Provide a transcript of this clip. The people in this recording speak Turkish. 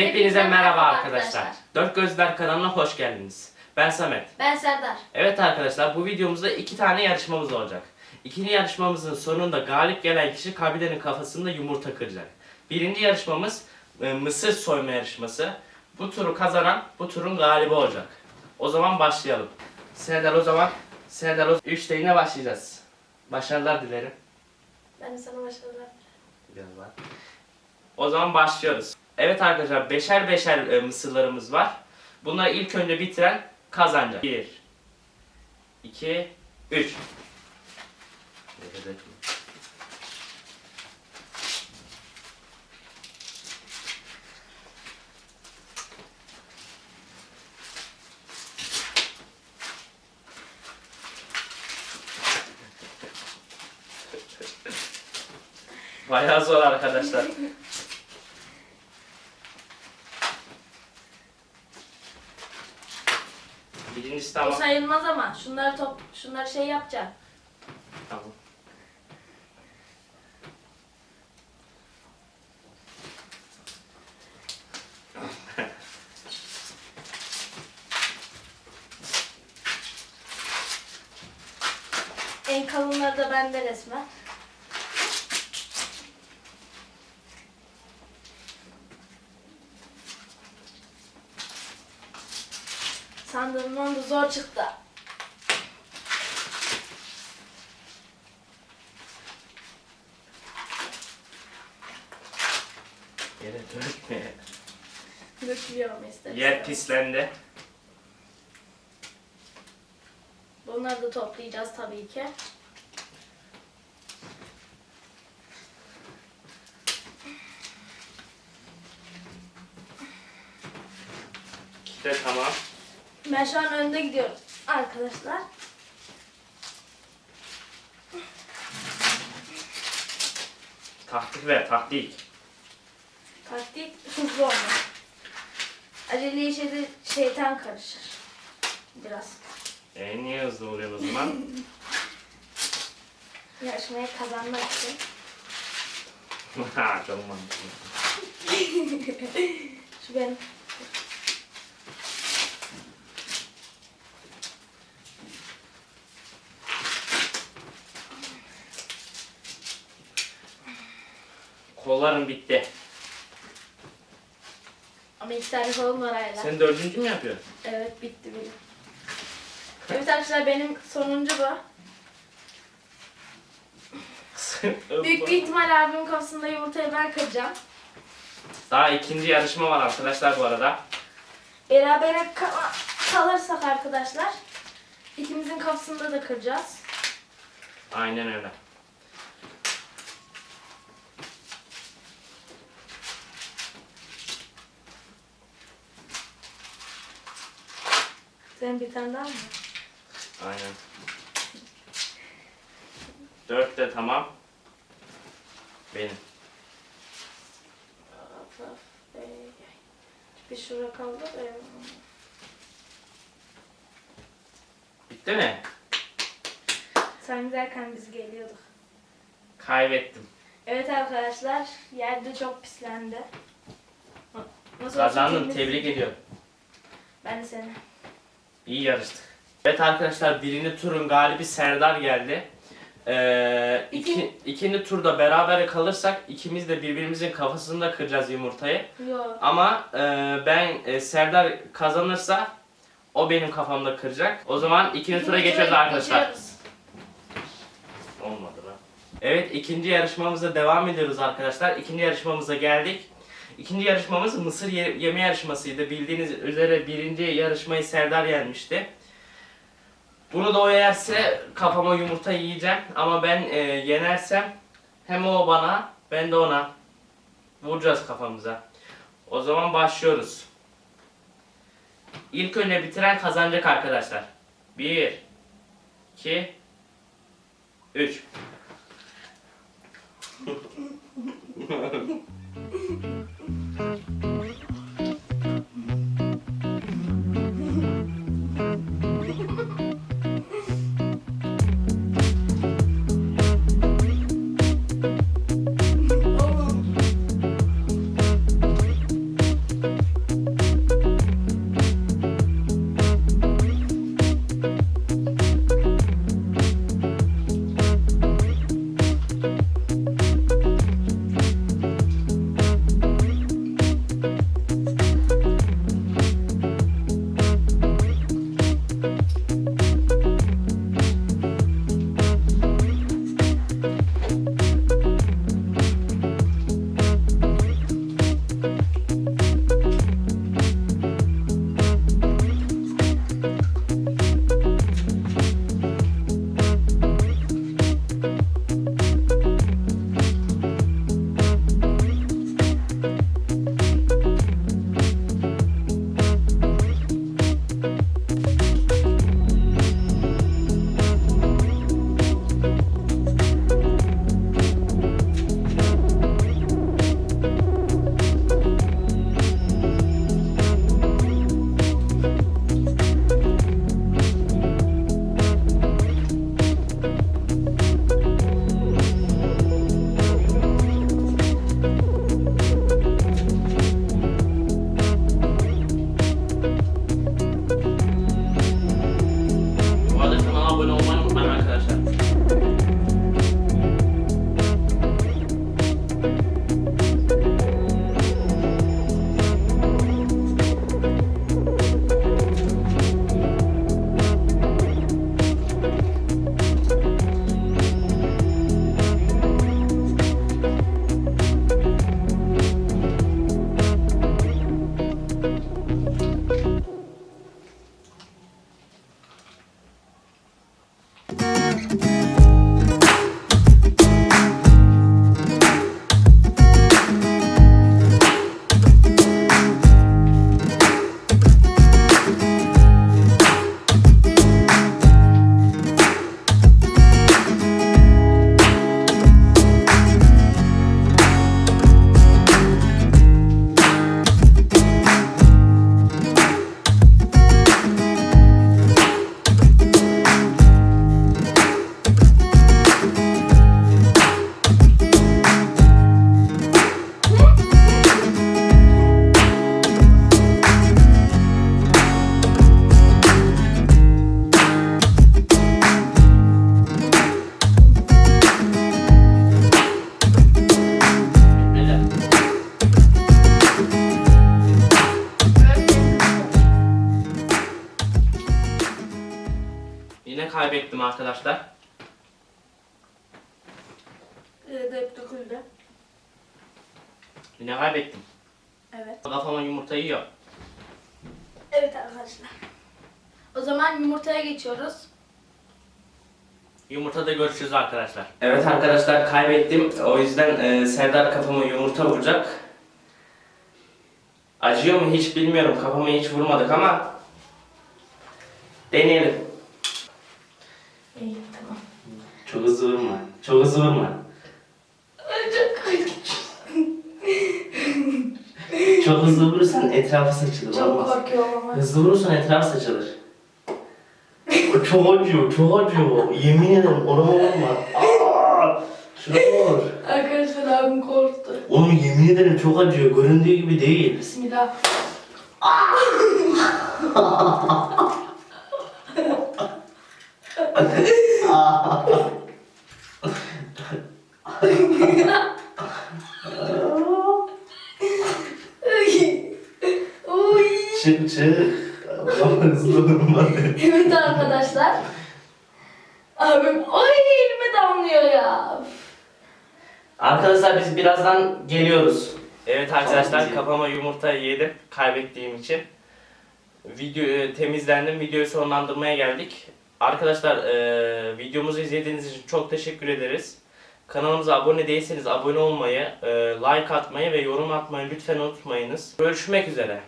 Hepinize merhaba arkadaşlar. Dört Gözler kanalına hoş geldiniz. Ben Samet. Ben Serdar. Evet arkadaşlar bu videomuzda iki tane yarışmamız olacak. İkinci yarışmamızın sonunda galip gelen kişi kabilenin kafasında yumurta kıracak. Birinci yarışmamız e, mısır soyma yarışması. Bu turu kazanan bu turun galibi olacak. O zaman başlayalım. Serdar o zaman Serdar o 3 yine başlayacağız. Başarılar dilerim. Ben de sana başarılar. Biraz var. O zaman başlıyoruz. Evet arkadaşlar beşer beşer e, mısırlarımız var. Bunları ilk önce bitiren kazanacak. 1 2 3 Bayağı zor arkadaşlar. Birincisi O tamam. sayılmaz ama şunları top şunları şey yapacağım. Tamam. En kalınları da bende resmen. Sandığımdan da zor çıktı. Yere dökme. Dökülüyorum ister Yer pislendi. Bunları da toplayacağız tabii ki. De tamam. Ben şu an önde gidiyorum arkadaşlar. Taktik ver taktik. Taktik hızlı olmak. Acele işe de şeytan karışır. Biraz. E niye hızlı oluyor o zaman? Yarışmayı kazanmak için. Ha çok mantıklı. Şu benim. Kollarım bitti. Ama iki tane kolum var hala. Sen dördüncü mü yapıyorsun? Evet bitti benim. Evet arkadaşlar benim sonuncu bu. Büyük bir ihtimal abimin kafasında yumurtayı ben kıracağım. Daha ikinci yarışma var arkadaşlar bu arada. Berabere ka- kalırsak arkadaşlar ikimizin kafasında da kıracağız. Aynen öyle. Senin bir tane daha mı? Aynen. Dört de tamam. Benim. Bir şura kaldı. Ee, Bitti mi? Sen giderken biz geliyorduk. Kaybettim. Evet arkadaşlar yerde çok pislendi. Nasıl Kazandın. Tebrik ediyorum. Ben de seni. İyi yarıştık. Evet arkadaşlar birinci turun galibi Serdar geldi. Ee, iki, İki- ikinci turda beraber kalırsak ikimiz de birbirimizin kafasında kıracağız yumurtayı. Yok. Ama e, ben e, Serdar kazanırsa o benim kafamda kıracak. O zaman ikinci tura geçiyoruz arkadaşlar. geçiyoruz. Olmadı lan. Evet ikinci yarışmamıza devam ediyoruz arkadaşlar. İkinci yarışmamıza geldik. İkinci yarışmamız mısır ye- yeme yarışmasıydı. Bildiğiniz üzere birinci yarışmayı Serdar yenmişti. Bunu da o yerse kafama yumurta yiyeceğim. Ama ben e, yenersem hem o bana ben de ona vuracağız kafamıza. O zaman başlıyoruz. İlk önce bitiren kazanacak arkadaşlar. 1 2 3 kaybettim arkadaşlar. Ee, de hep döküldü. Yine kaybettim. Evet. Kafama yumurta yiyor. Evet arkadaşlar. O zaman yumurtaya geçiyoruz. Yumurtada görüşürüz arkadaşlar. Evet arkadaşlar kaybettim. O yüzden e, Serdar kafama yumurta vuracak. Acıyor mu hiç bilmiyorum. Kafama hiç vurmadık ama deneyelim. Çok hızlı vurma. Çok hızlı vurma. Çok. Çok hızlı vurursan etrafı saçılır. Çok Olmaz. korkuyorum ama. Hızlı vurursan etraf saçılır. Çok acıyor, çok acıyor. Yemin ederim orama vurma. Aa, şuna vur. Arkadaşlar abim korktu. Oğlum yemin ederim çok acıyor. Göründüğü gibi değil. Bismillah. Ay. Oy. Çık çık. Ama hızlı. Evet arkadaşlar. Abim oy elime damlıyor ya. Arkadaşlar biz birazdan geliyoruz. Evet arkadaşlar kafama yumurta yedim kaybettiğim için. Video e, temizlendim. Videoyu sonlandırmaya geldik. Arkadaşlar e, videomuzu izlediğiniz için çok teşekkür ederiz. Kanalımıza abone değilseniz abone olmayı, e, like atmayı ve yorum atmayı lütfen unutmayınız. Görüşmek üzere.